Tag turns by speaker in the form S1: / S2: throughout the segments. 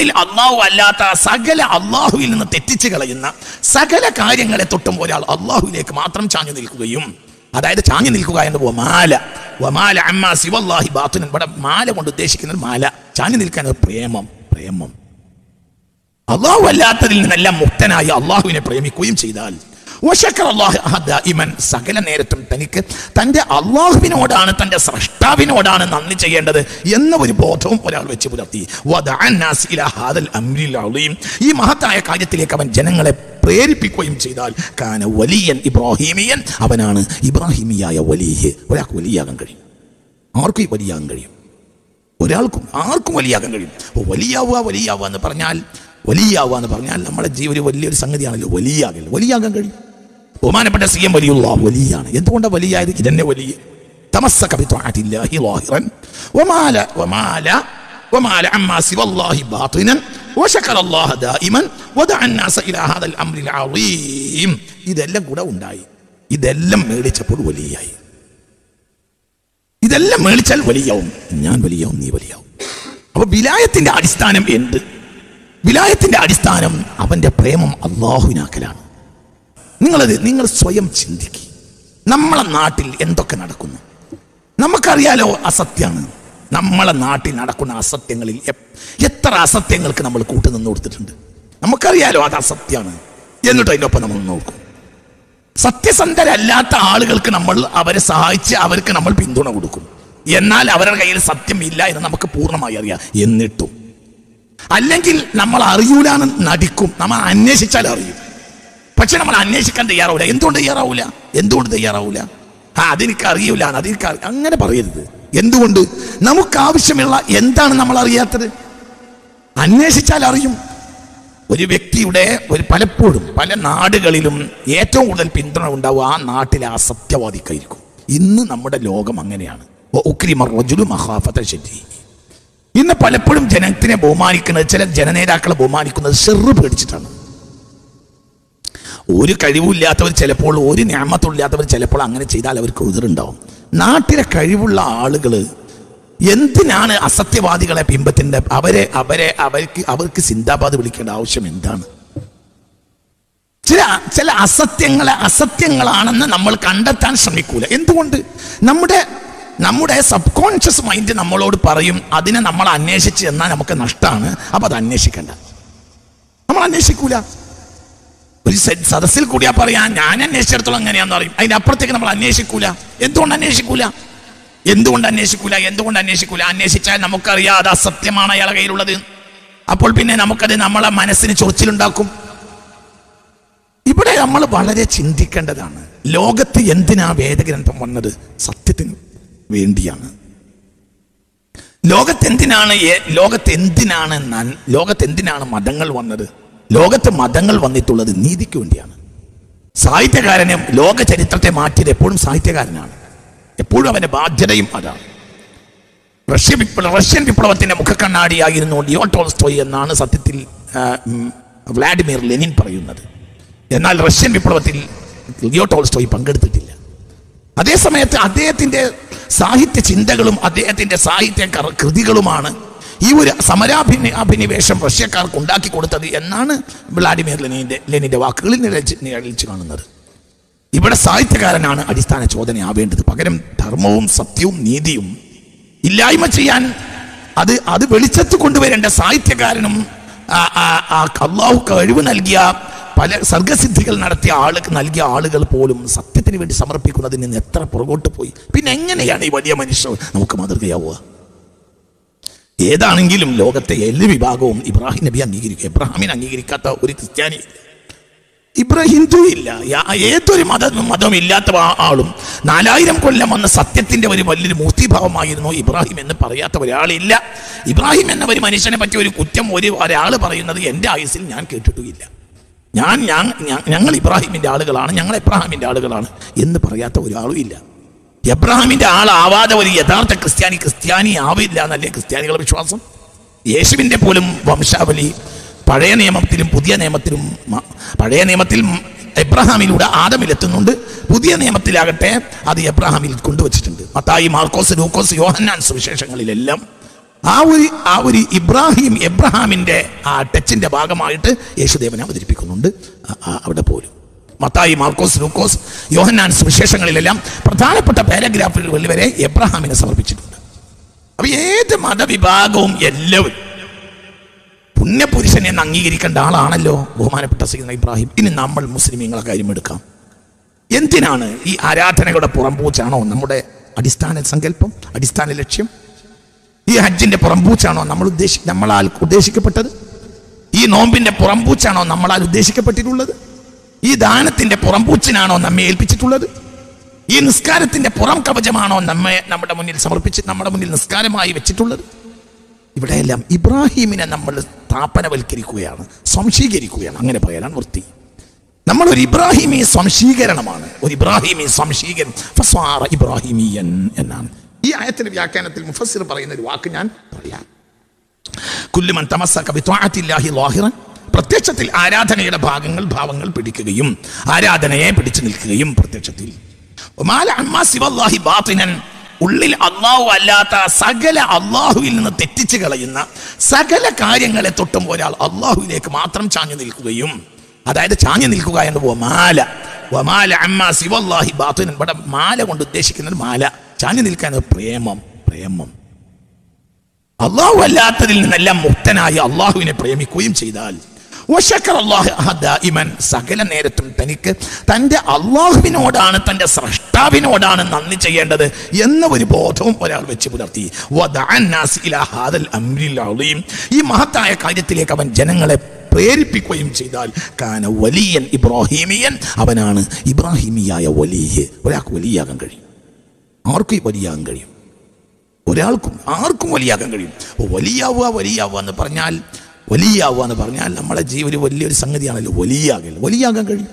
S1: ിൽ അള്ളാഹു അല്ലാത്ത സകല അള്ളാഹുവിൽ നിന്ന് തെറ്റിച്ച് കളയുന്ന സകല കാര്യങ്ങളെ തൊട്ടും ഒരാൾ അള്ളാഹുവിലേക്ക് മാത്രം ചാഞ്ഞു നിൽക്കുകയും അതായത് ചാഞ്ഞു നിൽക്കുക എന്ന് മാല. വമാല അമ്മ ശിവല്ലാഹി ബാത്തുനൻ ഇവിടെ മാല കൊണ്ട് ഉദ്ദേശിക്കുന്നത് മാല. ചാഞ്ഞു നിൽക്കാൻ പ്രേമം പ്രേമം. അള്ളാഹു അല്ലാത്തതിൽ നിന്നെല്ലാം മുക്തനായി അള്ളാഹുവിനെ പ്രേമിക്കുകയും ചെയ്താൽ സകല നേരത്തും തനിക്ക് തന്റെ അള്ളാഹുവിനോടാണ് തന്റെ സ്രഷ്ടാവിനോടാണ് നന്ദി ചെയ്യേണ്ടത് എന്ന ഒരു ബോധവും ഒരാൾ വെച്ച് പുലർത്തി. ഈ മഹത്തായ കാര്യത്തിലേക്ക് അവൻ ജനങ്ങളെ പ്രേരിപ്പിക്കുകയും ചെയ്താൽ കാന വലിയൻ ഇബ്രാഹിമിയൻ. അവനാണ് ഇബ്രാഹിമിയായ വലിയ ഒരാൾക്ക് വലിയാകാൻ കഴിയും. ആർക്കും വലിയാകാൻ കഴിയും? ഒരാൾക്കും ആർക്കും വലിയാകാൻ കഴിയും? വലിയാവുക വലിയാവുക എന്ന് പറഞ്ഞാൽ വലിയാവുക എന്ന് പറഞ്ഞാൽ നമ്മുടെ ജീവിതം വലിയൊരു സംഗതിയാണല്ലോ. വലിയാകില്ല വലിയാകാൻ കഴിയും. ബഹുമാനപ്പെട്ട സി എം വലിയുള്ള വലിയാണ് എന്തുകൊണ്ടാണ് വലിയായത് ഇതന്നെ വലിയ തമസ്സക ബിത്വാഅത്തില്ലാഹി ളാഹിറൻ വമാല വമാല ومال عما سوى الله باطنا وشكر الله دائما ودعا الناس الى هذا الامر العظيم ഇതെല്ലാം കൂടെ ഉണ്ടായി ഇതെല്ലാം മേടിച്ചപ്പോൾ വലിയായി ഇതെല്ലാം മേടിച്ചാൽ വലിയാവും ഞാൻ വലിയാവും നീ വലിയാവും അപ്പൊ വിലായത്തിന്റെ അടിസ്ഥാനം എന്ത് വിലായത്തിന്റെ അടിസ്ഥാനം അവന്റെ പ്രേമം അള്ളാഹുവിനാക്കലാണ് നിങ്ങളത് നിങ്ങൾ സ്വയം ചിന്തിക്ക്. നമ്മളെ നാട്ടിൽ എന്തൊക്കെ നടക്കുന്നു? നമുക്കറിയാലോ അസത്യമാണ്. നമ്മളെ നാട്ടിൽ നടക്കുന്ന അസത്യങ്ങളിൽ എത്ര അസത്യങ്ങൾക്ക് നമ്മൾ കൂട്ടുനിന്ന് കൊടുത്തിട്ടുണ്ട്. നമുക്കറിയാലോ അത് അസത്യമാണ്. എന്നിട്ട് അതിന്റെ ഒപ്പം നമ്മൾ നോക്കും. സത്യസന്ധരല്ലാത്ത ആളുകൾക്ക് നമ്മൾ അവരെ സഹായിച്ച് അവർക്ക് നമ്മൾ പിന്തുണ കൊടുക്കും. എന്നാൽ അവരുടെ കയ്യിൽ സത്യം ഇല്ല എന്ന് നമുക്ക് പൂർണമായി അറിയാം. എന്നിട്ടും. അല്ലെങ്കിൽ നമ്മൾ അറിയൂലാന്ന് നടിക്കും. നമ്മൾ അന്വേഷിച്ചാൽ അറിയും. പക്ഷെ നമ്മൾ അന്വേഷിക്കാൻ തയ്യാറാവില്ല. എന്തുകൊണ്ട് തയ്യാറാവില്ല? എന്തുകൊണ്ട് തയ്യാറാവില്ല? ആ അതെനിക്ക് അറിയില്ല അതെനിക്ക് അങ്ങനെ പറയരുത്. എന്തുകൊണ്ട്? നമുക്ക് ആവശ്യമുള്ള എന്താണ് നമ്മൾ അറിയാത്തത്? അന്വേഷിച്ചാൽ അറിയും. ഒരു വ്യക്തിയുടെ ഒരു പലപ്പോഴും പല നാടുകളിലും ഏറ്റവും കൂടുതൽ പിന്തുണ ഉണ്ടാവും ആ നാട്ടിലെ ആ സത്യവാദിക്കായിരിക്കും ഇന്ന് നമ്മുടെ ലോകം അങ്ങനെയാണ്. ഇന്ന് പലപ്പോഴും ജനത്തിനെ ബഹുമാനിക്കുന്നത് ചില ജനനേതാക്കളെ ബഹുമാനിക്കുന്നത് ഷെറ് പേടിച്ചിട്ടാണ്. ഒരു കഴിവില്ലാത്തവർ ചിലപ്പോൾ ഒരു ഞാമത്തുമില്ലാത്തവർ ചിലപ്പോൾ അങ്ങനെ ചെയ്താൽ അവർക്ക് ഉതിരുണ്ടാവും. നാട്ടിലെ കഴിവുള്ള ആളുകൾ എന്തിനാണ് അസത്യവാദികളെ പിമ്പത്തിന്റെ അവരെ അവരെ അവർക്ക് അവർക്ക് സിന്ദാബാദ് വിളിക്കേണ്ട ആവശ്യം എന്താണ്? ചില ചില അസത്യങ്ങളെ അസത്യങ്ങളാണെന്ന് നമ്മൾ കണ്ടെത്താൻ ശ്രമിക്കൂല. എന്തുകൊണ്ട്? നമ്മുടെ നമ്മുടെ സബ് കോൺഷ്യസ് മൈൻഡ് നമ്മളോട് പറയും അതിനെ നമ്മൾ അന്വേഷിച്ച് എന്നാൽ നമുക്ക് നഷ്ടമാണ്. അപ്പൊ അത് അന്വേഷിക്കണ്ട. നമ്മൾ അന്വേഷിക്കൂല. ഒരു സദസ്സിൽ കൂടിയാ പറയാ ഞാൻ അന്വേഷിച്ചിടത്തോളം എങ്ങനെയാന്ന് പറയും അതിന്റെ അപ്പുറത്തേക്ക് നമ്മൾ അന്വേഷിക്കൂല. എന്തുകൊണ്ട് അന്വേഷിക്കൂല? എന്തുകൊണ്ട് അന്വേഷിക്കൂല? എന്തുകൊണ്ട് അന്വേഷിക്കൂല? അന്വേഷിച്ചാൽ നമുക്കറിയാം അത് അസത്യമാണ് അയാളെ കയ്യിലുള്ളത്. അപ്പോൾ പിന്നെ നമുക്കത് നമ്മളെ മനസ്സിന് ചൊറിച്ചിലുണ്ടാക്കും. ഇവിടെ നമ്മൾ വളരെ ചിന്തിക്കേണ്ടതാണ്. ലോകത്ത് എന്തിനാ വേദഗ്രന്ഥം വന്നത്? സത്യത്തിന് വേണ്ടിയാണ്. ലോകത്തെന്തിനാണ് ലോകത്തെന്തിനാണ് ലോകത്തെന്തിനാണ് മതങ്ങൾ വന്നത്? ലോകത്ത് മതങ്ങൾ വന്നിട്ടുള്ളത് നീതിക്ക് വേണ്ടിയാണ്. സാഹിത്യകാരനും ലോക ചരിത്രത്തെ മാറ്റിയത് എപ്പോഴും സാഹിത്യകാരനാണ്. എപ്പോഴും അവന്റെ ബാധ്യതയും അതാണ്. റഷ്യ വിപ്ലവ റഷ്യൻ വിപ്ലവത്തിന്റെ മുഖക്കണ്ണാടിയായിരുന്നു ലിയോ ടോൾസ്റ്റോയ് എന്നാണ് സത്യത്തിൽ വ്ലാഡിമിർ ലെനിൻ പറയുന്നത്. എന്നാൽ റഷ്യൻ വിപ്ലവത്തിൽ ലിയോ ടോൾസ്റ്റോയ് പങ്കെടുത്തിട്ടില്ല. അതേസമയത്ത് അദ്ദേഹത്തിന്റെ സാഹിത്യ ചിന്തകളും അദ്ദേഹത്തിന്റെ സാഹിത്യ കൃതികളുമാണ് ഈ ഒരു സമരാഭിനി അഭിനിവേശം റഷ്യക്കാർക്ക് ഉണ്ടാക്കി കൊടുത്തത് എന്നാണ് വ്ളാഡിമിർ ലെനിന്റെ ലെനിന്റെ വാക്കുകളിൽ നിഴച്ച് നിഴലിച്ച് കാണുന്നത്. ഇവിടെ സാഹിത്യകാരനാണ് അടിസ്ഥാന ചോദനയാവേണ്ടത് പകരം ധർമ്മവും സത്യവും നീതിയും ഇല്ലായ്മ ചെയ്യാൻ അത് അത് വെളിച്ചത്ത് കൊണ്ടുവരേണ്ട സാഹിത്യകാരനും അള്ളാഹു കഴിവ് നൽകിയ പല സർഗസിദ്ധികൾ നടത്തിയ ആൾക്ക് നൽകിയ ആളുകൾ പോലും സത്യത്തിന് വേണ്ടി സമർപ്പിക്കുന്നതിൽ നിന്ന് എത്ര പുറകോട്ട് പോയി? പിന്നെ എങ്ങനെയാണ് ഈ വലിയ മനുഷ്യർ നമുക്ക് മാതൃകയാവുക? ഏതാണെങ്കിലും ലോകത്തെ എല്ലാ വിഭാഗവും ഇബ്രാഹിം നബി അംഗീകരിക്കും. ഇബ്രാഹിമിനെ അംഗീകരിക്കാത്ത ഒരു ക്രിസ്ത്യാനി ഇബ്രാഹിം ഇല്ല. ഏതൊരു മത മതം ഇല്ലാത്ത ആ- ആളും നാലായിരം കൊല്ലം വന്ന സത്യത്തിന്റെ ഒരു വലിയൊരു മൂർത്തിഭാവമായിരുന്നു ഇബ്രാഹിം എന്ന് പറയാത്ത ഒരാളില്ല. ഇബ്രാഹിം എന്ന ഒരു മനുഷ്യനെ പറ്റി ഒരു കുറ്റം ഒരു ഒരാൾ പറയുന്നത് എന്റെ ആയുസിൽ ഞാൻ കേട്ടിട്ടുമില്ല. ഞാൻ ഞങ്ങൾ ഇബ്രാഹിമിന്റെ ആളുകളാണ് ഞങ്ങൾ ഇബ്രാഹിമിന്റെ ആളുകളാണ് എന്ന് പറയാത്ത ഒരാളും ഇല്ല. എബ്രാഹിമിന്റെ ആളാവാതെ ഒരു യഥാർത്ഥ ക്രിസ്ത്യാനി ക്രിസ്ത്യാനി ആവില്ല എന്നല്ലേ ക്രിസ്ത്യാനികളുടെ വിശ്വാസം? യേശുവിന്റെ പോലും വംശാവലി പഴയ നിയമത്തിലും പുതിയ നിയമത്തിലും പഴയ നിയമത്തിൽ എബ്രഹാമിലൂടെ ആദമിലെത്തുന്നുണ്ട്. പുതിയ നിയമത്തിലാകട്ടെ അത് എബ്രഹാമിൽ കൊണ്ടുവച്ചിട്ടുണ്ട്. മത്തായി മാർക്കോസ് ലൂക്കോസ് യോഹന്നാൻ സുവിശേഷങ്ങളിലെല്ലാം ആ ഒരു ആ ഒരു ഇബ്രാഹിം എബ്രഹാമിന്റെ ആ ടച്ചിന്റെ ഭാഗമായിട്ട് യേശുദേവനെ അവതരിപ്പിക്കുന്നുണ്ട്. അവിടെ പോലും. മത്തായി മാർക്കോസ് ലൂക്കോസ് യോഹന്നാൻ സുവിശേഷങ്ങളിലെല്ലാം പ്രധാനപ്പെട്ട പാരഗ്രാഫുകളിൽ വരെ എബ്രഹാമിനെ സമർപ്പിച്ചിട്ടുണ്ട്. അപ്പൊ ഏത് മതവിഭാഗവും എല്ലാവരും പുണ്യപുരുഷനെ അംഗീകരിക്കേണ്ട ആളാണല്ലോ ബഹുമാനപ്പെട്ട സീന ഇബ്രാഹിം. ഇനി നമ്മൾ മുസ്ലിമീങ്ങളെ കാര്യം എടുക്കാം. എന്തിനാണ് ഈ ആരാധനകളുടെ പുറംപൂച്ചാണോ നമ്മുടെ അടിസ്ഥാന സങ്കല്പം അടിസ്ഥാന ലക്ഷ്യം? ഈ ഹജ്ജിന്റെ പുറംപൂച്ചാണോ നമ്മൾ ഉദ്ദേശി നമ്മളാൽ ഉദ്ദേശിക്കപ്പെട്ടത്? ഈ നോമ്പിന്റെ പുറംപൂച്ചാണോ നമ്മളാൽ ഉദ്ദേശിക്കപ്പെട്ടിട്ടുള്ളത്? ഈ ദാനത്തിന്റെ പുറംപൂച്ചിനാണോ നമ്മെ ഏൽപ്പിച്ചിട്ടുള്ളത്? ഈ നിസ്കാരത്തിന്റെ പുറം കവചമാണോ നമ്മെ നമ്മുടെ മുന്നിൽ സമർപ്പിച്ച് നമ്മുടെ മുന്നിൽ നിസ്കാരമായി വെച്ചിട്ടുള്ളത്? ഇവിടെയെല്ലാം ഇബ്രാഹീമിനെ നമ്മൾ സ്ഥാപനവൽക്കരിക്കുകയാണ് സംശീകരിക്കുകയാണ് അങ്ങനെ പറയാനാണ് വൃത്തി. നമ്മൾ ഒരു ഇബ്രാഹിമി സംശീകരണമാണ് ഒരു ഇബ്രാഹിമി സംശീകരണം ഫസ്വാറ ഇബ്രാഹിമിയൻ എന്നാണ്. ഈ ആയത്തിന്റെ വ്യാഖ്യാനത്തിൽ മുഫസ്സിർ പറയുന്ന ഒരു വാക്ക് ഞാൻ പറയാം. കുല്ലുമൻ തമസ്സക ബിത്വാഅത്തില്ലാഹി ലാഹിറൻ. പ്രത്യക്ഷത്തിൽ ആരാധനയുടെ ഭാഗങ്ങൾ ഭാവങ്ങൾ പിടിക്കുകയും ആരാധനയെ പിടിച്ചു നിൽക്കുകയും പ്രത്യക്ഷത്തിൽ. ഉള്ളിൽ അള്ളാഹു അല്ലാത്ത സകല അള്ളാഹുവിൽ നിന്ന് തെറ്റിച്ചു കളയുന്ന സകല കാര്യങ്ങളെ തൊട്ടും ഒരാൾ അള്ളാഹുവിലേക്ക് മാത്രം ചാഞ്ഞു നിൽക്കുകയും അതായത് ചാഞ്ഞു നിൽക്കുക എന്ന് മാല. വമാല അമ്മാ സിവല്ലാഹി ബാത്തിനൻ. ഇവിടെ മാല കൊണ്ട് ഉദ്ദേശിക്കുന്നത് മാല. ചാഞ്ഞു നിൽക്കാൻ പ്രേമം പ്രേമം. അള്ളാഹു അല്ലാത്തതിൽ നിന്നെല്ലാം മുക്തനായി അള്ളാഹുവിനെ പ്രേമിക്കുകയും ചെയ്താൽ സകല നേരത്തും തനിക്ക് തന്റെ അള്ളാഹുവിനോടാണ് തന്റെ സ്രഷ്ടാവിനോടാണ് നന്ദി ചെയ്യേണ്ടത് എന്ന ഒരു ബോധവും ഒരാൾ വെച്ച് പുലർത്തി. ഈ മഹത്തായ കാര്യത്തിലേക്ക് അവൻ ജനങ്ങളെ പ്രേരിപ്പിക്കുകയും ചെയ്താൽ കാന വലിയൻ ഇബ്രാഹിമിയൻ. അവനാണ് ഇബ്രാഹിമിയായ വലിയ ഒരാൾക്ക് വലിയാകാൻ കഴിയും. ആർക്കും വലിയാകാൻ കഴിയും. ഒരാൾക്കും ആർക്കും വലിയാകാൻ കഴിയും. വലിയാവുക വലിയാവുക എന്ന് പറഞ്ഞാൽ വലിയാവുക എന്ന് പറഞ്ഞാൽ നമ്മളെ ജീവന് വലിയൊരു സംഗതിയാണല്ലോ വലിയാകൽ വലിയാകാൻ കഴിയും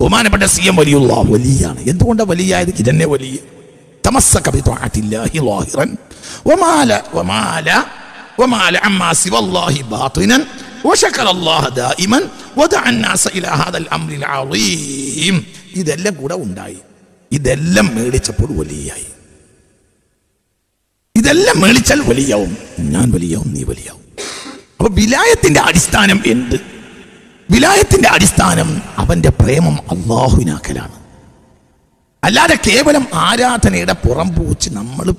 S1: ബഹുമാനപ്പെട്ട സി എം വലിയുള്ള വലിയാണ് എന്തുകൊണ്ടാണ് വലിയായത് ഇതന്നെ വലിയ تمسك بطاعة الله ظاهرا ومال ومال ومال عما سوى الله باطنا وشكر الله دائما ودعا الناس إلى هذا الأمر العظيم ഇതെല്ലാം കൂടെ ഉണ്ടായി ഇതെല്ലാം മേടിച്ചപ്പോൾ വലിയായി ഇതെല്ലാം മേളിച്ചാൽ വലിയാവും ഞാൻ വലിയാവും നീ വലിയാവും അപ്പൊ വിലായത്തിന്റെ അടിസ്ഥാനം എന്ത്? വിലായത്തിന്റെ അടിസ്ഥാനം അവന്റെ പ്രേമം അള്ളാഹുവിനാക്കലാണ്. അല്ലാതെ കേവലം ആരാധനയുടെ പുറം പൂച്ച് നമ്മൾ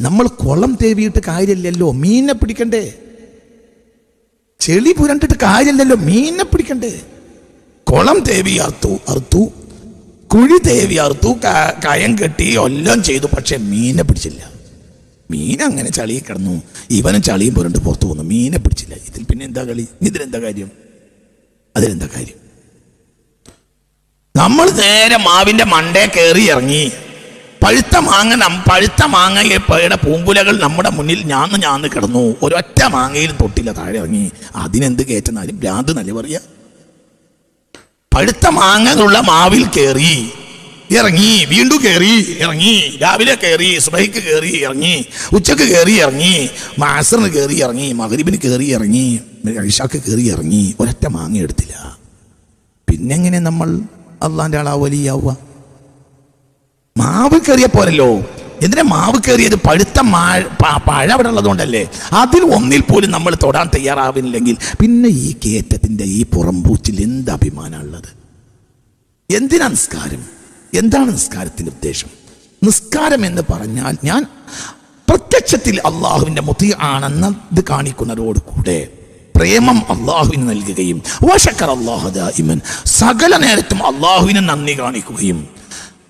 S1: നമ്മൾ കുളം തേവിയിട്ട് കാര്യമില്ലല്ലോ മീനെ പിടിക്കണ്ടേ? ചെളി പുരണ്ടിട്ട് കാര്യമില്ലല്ലോ മീനെ പിടിക്കണ്ടേ? കുളം തേവി അറുത്തു അറുത്തു. കുഴി തേവി അറുത്തു ക- കയം കെട്ടി എല്ലാം ചെയ്തു പക്ഷെ മീനെ പിടിച്ചില്ല. മീൻ അങ്ങനെ ചളി കിടന്നു. ഇവനും ചളിയും പുരണ്ട് പുറത്തു പോന്നു. മീനെ പിടിച്ചില്ല. ഇതിൽ പിന്നെ എന്താ കളി? ഇതിലെന്താ കാര്യം? അതിലെന്താ കാര്യം? നമ്മൾ നേരെ മാവിന്റെ മണ്ടേ കയറി ഇറങ്ങി. പഴുത്ത മാങ്ങ പഴുത്ത പഴുത്ത മാങ്ങയുടെ പൂമ്പുലകൾ നമ്മുടെ മുന്നിൽ ഞാന്ന് ഞാന്ന് കിടന്നു. ഒരൊറ്റ മാങ്ങയിലും തൊട്ടില്ല. താഴെ ഇറങ്ങി. അതിനെന്ത് കയറ്റുന്നാലും ഭ്രാന്ത് നല്ല പറയാ? പഴുത്ത മാങ്ങകളുള്ള മാവിൽ കയറി ഇറങ്ങി വീണ്ടും കയറി ഇറങ്ങി. രാവിലെ കയറി സുബൈക്ക് കയറി ഇറങ്ങി. ഉച്ചയ്ക്ക് കയറി ഇറങ്ങി. മാസറിന് കയറി ഇറങ്ങി. മകരീബിന് കയറി ഇറങ്ങി. ഐഷാക്ക് കയറി ഇറങ്ങി. ഒരൊറ്റ മാങ്ങ എടുത്തില്ല. പിന്നെങ്ങനെ നമ്മൾ അള്ളാന്റെ ആളാ വലിയാവുക? മാവ് കയറിയ പോരല്ലോ. എന്തിനാ മാവ് കയറിയത് പഴുത്ത പഴ അവിടെ ഉള്ളതുകൊണ്ടല്ലേ? അതിൽ ഒന്നിൽ പോലും നമ്മൾ തൊടാൻ തയ്യാറാവുന്നില്ലെങ്കിൽ പിന്നെ ഈ കേറ്റത്തിന്റെ ഈ പുറംപൂച്ചിൽ എന്ത് അഭിമാനമുള്ളത് എന്തിനാ നിസ്കാരം? എന്താണ് നിസ്കാരത്തിന്റെ ഉദ്ദേശം? നിസ്കാരം എന്ന് പറഞ്ഞാൽ ഞാൻ പ്രത്യക്ഷത്തിൽ അള്ളാഹുവിന്റെ മുത്തി ആണെന്ന് ഇത് കാണിക്കുന്നതോട് കൂടെ പ്രേമം അള്ളാഹുവിന് നൽകുകയും വശക്കർ അള്ളാഹു ദായിമൻ സകല നേരത്തും അള്ളാഹുവിന് നന്ദി കാണിക്കുകയും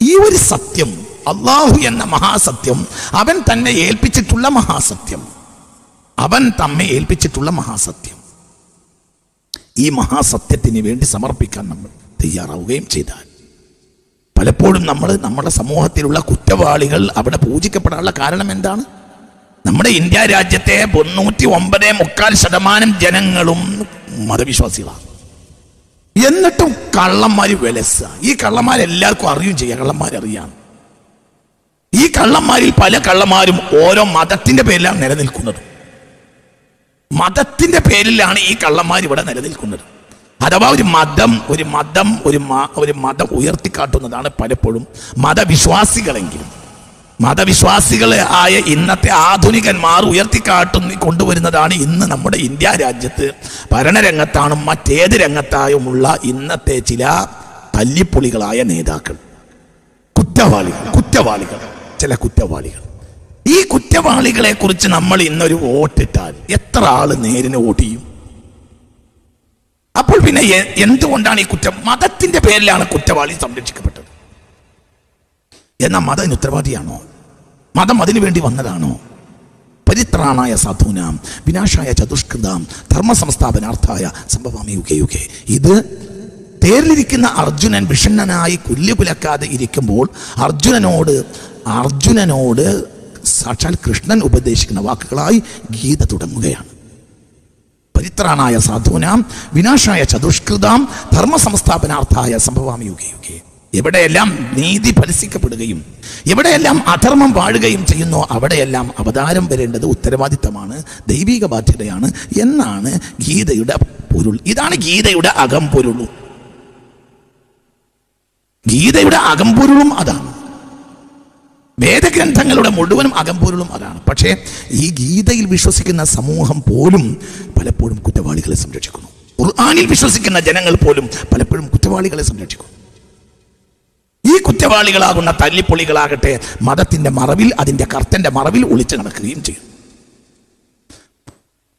S1: ഈ ഒരു സത്യം അള്ളാഹു എന്ന മഹാസത്യം അവൻ തന്നെ ഏൽപ്പിച്ചിട്ടുള്ള മഹാസത്യം. അവൻ തമ്മെ ഏൽപ്പിച്ചിട്ടുള്ള മഹാസത്യം. ഈ മഹാസത്യത്തിന് വേണ്ടി സമർപ്പിക്കാൻ നമ്മൾ തയ്യാറാവുകയും ചെയ്താൽ പലപ്പോഴും നമ്മൾ നമ്മുടെ സമൂഹത്തിലുള്ള കുറ്റവാളികൾ അവിടെ പൂജിക്കപ്പെടാനുള്ള കാരണം എന്താണ്? നമ്മുടെ ഇന്ത്യ രാജ്യത്തെ തൊണ്ണൂറ്റി ഒമ്പത് മുക്കാൽ ശതമാനം ജനങ്ങളും മതവിശ്വാസികളാണ്. എന്നിട്ടും കള്ളന്മാർ വിലസ. ഈ കള്ളന്മാർ എല്ലാവർക്കും അറിയും ചെയ്യാം. കള്ളന്മാരറിയാണ് ഈ കള്ളന്മാരിൽ പല കള്ളന്മാരും ഓരോ മതത്തിന്റെ പേരിലാണ് നിലനിൽക്കുന്നത്. മതത്തിന്റെ പേരിലാണ് ഈ കള്ളന്മാർ ഇവിടെ നിലനിൽക്കുന്നത്. അഥവാ ഒരു മതം ഒരു മതം ഒരു ഒരു മതം ഉയർത്തിക്കാട്ടുന്നതാണ് പലപ്പോഴും മതവിശ്വാസികളെങ്കിലും മതവിശ്വാസികളെ ആയ ഇന്നത്തെ ആധുനികന്മാർ ഉയർത്തിക്കാട്ടുന്ന കൊണ്ടുവരുന്നതാണ് ഇന്ന് നമ്മുടെ ഇന്ത്യ രാജ്യത്ത്. ഭരണരംഗത്താണും മറ്റേത് രംഗത്തായുമുള്ള ഇന്നത്തെ ചില തല്ലിപ്പൊളികളായ നേതാക്കൾ. കുറ്റവാളികൾ കുറ്റവാളികൾ ചില കുറ്റവാളികൾ. ഈ കുറ്റവാളികളെ കുറിച്ച് നമ്മൾ ഇന്നൊരു വോട്ടിട്ടാൽ എത്ര ആൾ നേരിന് വോട്ട് ചെയ്യും? അപ്പോൾ പിന്നെ എന്തുകൊണ്ടാണ് ഈ കുറ്റം? മതത്തിന്റെ പേരിലാണ് കുറ്റവാളി സംരക്ഷിക്കപ്പെട്ടത്. എന്നാൽ മതം അതിന് ഉത്തരവാദിയാണോ? മതം അതിനു വേണ്ടി വന്നതാണോ? പരിത്രാണായ സാധുനാം വിനാശായ ചതുഷ്കൃതാം ധർമ്മ സംസ്ഥാപനാർത്ഥായ സംഭവാമി യുഗേ. ഇത് തേരിലിരിക്കുന്ന അർജുനൻ വിഷണ്ണനായി കുല്ലുകുലക്കാതെ ഇരിക്കുമ്പോൾ അർജുനനോട് അർജുനനോട് സാക്ഷാൽ കൃഷ്ണൻ ഉപദേശിക്കുന്ന വാക്കുകളായി ഗീത തുടങ്ങുകയാണ്. പരിത്രാണായ സാധൂനാം വിനാശായ ചതുഷ്കൃതാം ധർമ്മ സംസ്ഥാപനാർത്ഥായ സംഭവാമി യുഗേ യുഗേ. എവിടെയെല്ലാം നീതി ഫലസിക്കപ്പെടുകയും എവിടെയെല്ലാം അധർമ്മം വാഴുകയും ചെയ്യുന്നോ അവിടെയെല്ലാം അവതാരം വരേണ്ടത് ഉത്തരവാദിത്തമാണ് ദൈവിക ബാധ്യതയാണ് എന്നാണ് ഗീതയുടെ പൊരുൾ. ഇതാണ് ഗീതയുടെ അകം പൊരുളും ഗീതയുടെ അകംപൊരുളും അതാണ്. വേദഗ്രന്ഥങ്ങളുടെ മുഴുവനും അകംപൊരുളും അതാണ്. പക്ഷേ ഈ ഗീതയിൽ വിശ്വസിക്കുന്ന സമൂഹം പോലും പലപ്പോഴും കുറ്റവാളികളെ സംരക്ഷിക്കുന്നു. ഖുർആാനിൽ വിശ്വസിക്കുന്ന ജനങ്ങൾ പോലും പലപ്പോഴും കുറ്റവാളികളെ സംരക്ഷിക്കുന്നു. ഈ കുറ്റവാളികളാകുന്ന തല്ലിപ്പൊളികളാകട്ടെ മതത്തിന്റെ മറവിൽ അതിന്റെ കർത്തന്റെ മറവിൽ ഒളിച്ചു നടക്കുകയും ചെയ്യും.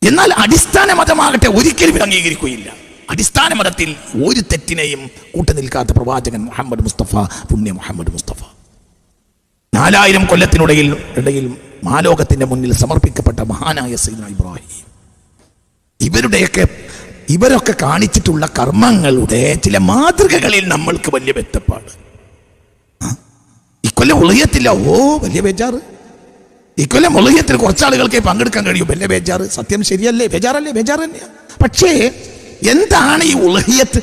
S1: എന്നാൽ അടിസ്ഥാന മതമാകട്ടെ ഒരിക്കലും അംഗീകരിക്കുകയില്ല. അടിസ്ഥാന മതത്തിൽ ഒരു തെറ്റിനെയും കൂട്ടുനിൽക്കാത്ത പ്രവാചകൻ മുഹമ്മദ് മുസ്തഫ പുണ്യ മുഹമ്മദ് മുസ്തഫ. നാലായിരം കൊല്ലത്തിനിടയിൽ ഇടയിൽ മാലോകത്തിന്റെ മുന്നിൽ സമർപ്പിക്കപ്പെട്ട മഹാനായ സൈന ഇബ്രാഹിം. ഇവരുടെയൊക്കെ ഇവരൊക്കെ കാണിച്ചിട്ടുള്ള കർമ്മങ്ങളുടെ ചില മാതൃകകളിൽ നമ്മൾക്ക് വലിയ വ്യക്തപ്പാട്. ഇക്കൊല്ലം ഒളിയത്തില്ല ഓ വലിയ ബേജാറ്. ഇക്കൊല്ലം ഒളിയത്തിൽ കുറച്ചാളുകൾക്ക് പങ്കെടുക്കാൻ കഴിയും. വലിയ ബേജാറ്. സത്യം ശരിയല്ലേ? ബേജാറല്ലേ? ബേജാറ് തന്നെയാ. പക്ഷേ എന്താണ് ഈ ഉളഹിയത്ത്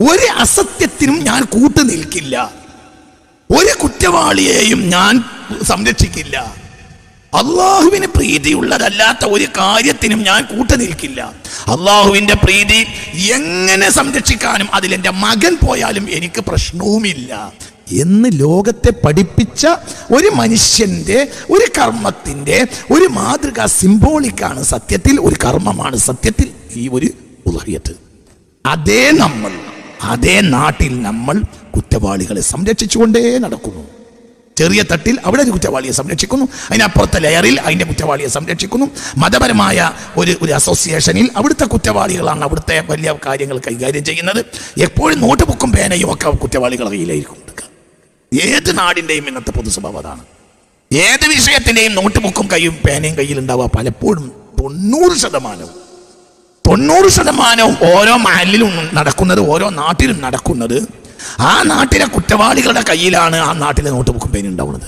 S1: ഒരു അസത്യത്തിനും ഞാൻ കൂട്ടു നിൽക്കില്ല. ഒരു കുറ്റവാളിയെയും ഞാൻ സംരക്ഷിക്കില്ല. അള്ളാഹുവിന് പ്രീതിയുള്ളതല്ലാത്ത ഒരു കാര്യത്തിനും ഞാൻ കൂട്ടു നിൽക്കില്ല അള്ളാഹുവിന്റെ പ്രീതി എങ്ങനെ സംരക്ഷിക്കാനും അതിലെന്റെ മകൻ പോയാലും എനിക്ക് പ്രശ്നവുമില്ല. എന്ന് ലോകത്തെ പഠിപ്പിച്ച ഒരു മനുഷ്യന്റെ ഒരു കർമ്മത്തിന്റെ ഒരു മാതൃക സിംബോളിക്കാണ് സത്യത്തിൽ ഒരു കർമ്മമാണ് സത്യത്തിൽ ഈ ഒരു ഉദഹിയത്ത് അതേ നമ്മൾ അതേ നാട്ടിൽ നമ്മൾ കുറ്റവാളികളെ സംരക്ഷിച്ചുകൊണ്ടേ നടക്കുന്നു. ചെറിയ തട്ടിൽ അവിടെ ഒരു കുറ്റവാളിയെ സംരക്ഷിക്കുന്നു. അതിനപ്പുറത്തെ ലെയറിൽ അതിന്റെ കുറ്റവാളിയെ സംരക്ഷിക്കുന്നു. മതപരമായ ഒരു ഒരു അസോസിയേഷനിൽ അവിടുത്തെ കുറ്റവാളികളാണ് അവിടുത്തെ വലിയ കാര്യങ്ങൾ കൈകാര്യം ചെയ്യുന്നത്. എപ്പോഴും നോട്ട് ബുക്കും പേനയും ഒക്കെ കുറ്റവാളികളുടെ കയ്യിലായിരിക്കും. കൊടുക്കുക ഏത് നാടിന്റെയും ഇന്നത്തെ പൊതുസ്വഭാവം അതാണ്. ഏത് വിഷയത്തിന്റെയും നോട്ട് ബുക്കും കൈയും പേനയും കയ്യിൽ ഉണ്ടാവുക പലപ്പോഴും തൊണ്ണൂറ് ശതമാനവും. തൊണ്ണൂറ് ശതമാനവും ഓരോ മഹലിലും നടക്കുന്നത് ഓരോ നാട്ടിലും നടക്കുന്നത് ആ നാട്ടിലെ കുറ്റവാളികളുടെ കയ്യിലാണ് ആ നാട്ടിലെ നോട്ട് ബുക്കും പേന ഉണ്ടാവുന്നത്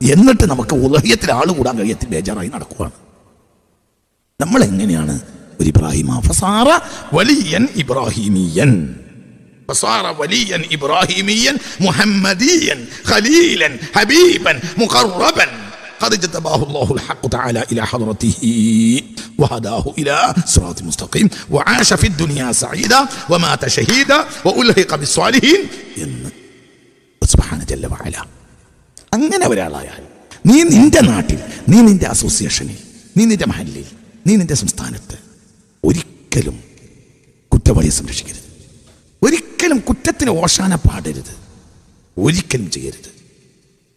S1: എന്നിട്ട് നമുക്ക് ഉലഹ്യത്തിൽ ആൾ കൂടാൻ കഴിയത്തിൽ ബേജാറായി നടക്കുവാണ് നമ്മൾ എങ്ങനെയാണ് ഒരു ഇബ്രാഹിം ഫസാറ വലിയൻ ഇബ്രാഹിമിയൻ فصار وليا ابراهيميا محمديا خليلا حبيبا مقربا قد اجتباه الله الحق تعالى الى حضرته وهداه الى صراط مستقيم وعاش في الدنيا سعيدا ومات شهيدا والحق بالصالحين എന്ന് സുബ്ഹാന ജല്ല വഅല അങ്ങനെ ഒരാളായാൽ നീ നിന്റെ നാട്ടിൽ നീ നിന്റെ അസോസിയേഷനിൽ നീ നിന്റെ മഹലിൽ നീ നിന്റെ സംസ്ഥാനത്ത് ഒരിക്കലും കുറ്റവാളിയെ സംരക്ഷിക്കരുത് ഒരിക്കലും കുറ്റത്തിന് ഓശാന പാടരുത് ഒരിക്കലും ചെയ്യരുത്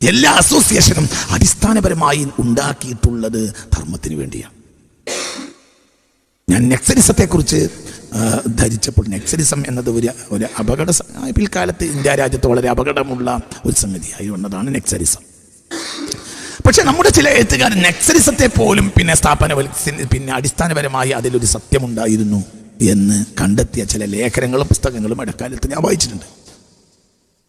S1: എല്ലാ അസോസിയേഷനും അടിസ്ഥാനപരമായി ഉണ്ടാക്കിയിട്ടുള്ളത് ധർമ്മത്തിന് വേണ്ടിയാണ്. ഞാൻ നെക്സലിസത്തെ കുറിച്ച് ധരിച്ചപ്പോൾ നെക്സലിസം എന്നത് ഒരു ഒരു അപകട പിൽക്കാലത്ത് ഇന്ത്യ രാജ്യത്ത് വളരെ അപകടമുള്ള ഒരു സംഗതിയായി വന്നതാണ് നെക്സലിസം. പക്ഷെ നമ്മുടെ ചില എഴുത്തുകാർ നെക്സലിസത്തെ പോലും പിന്നെ സ്ഥാപന പിന്നെ അടിസ്ഥാനപരമായി അതിലൊരു സത്യമുണ്ടായിരുന്നു എന്ന് കണ്ടെത്തിയ ചില ലേഖനങ്ങളും പുസ്തകങ്ങളും ഇടക്കാലത്ത് ഞാൻ വായിച്ചിട്ടുണ്ട്.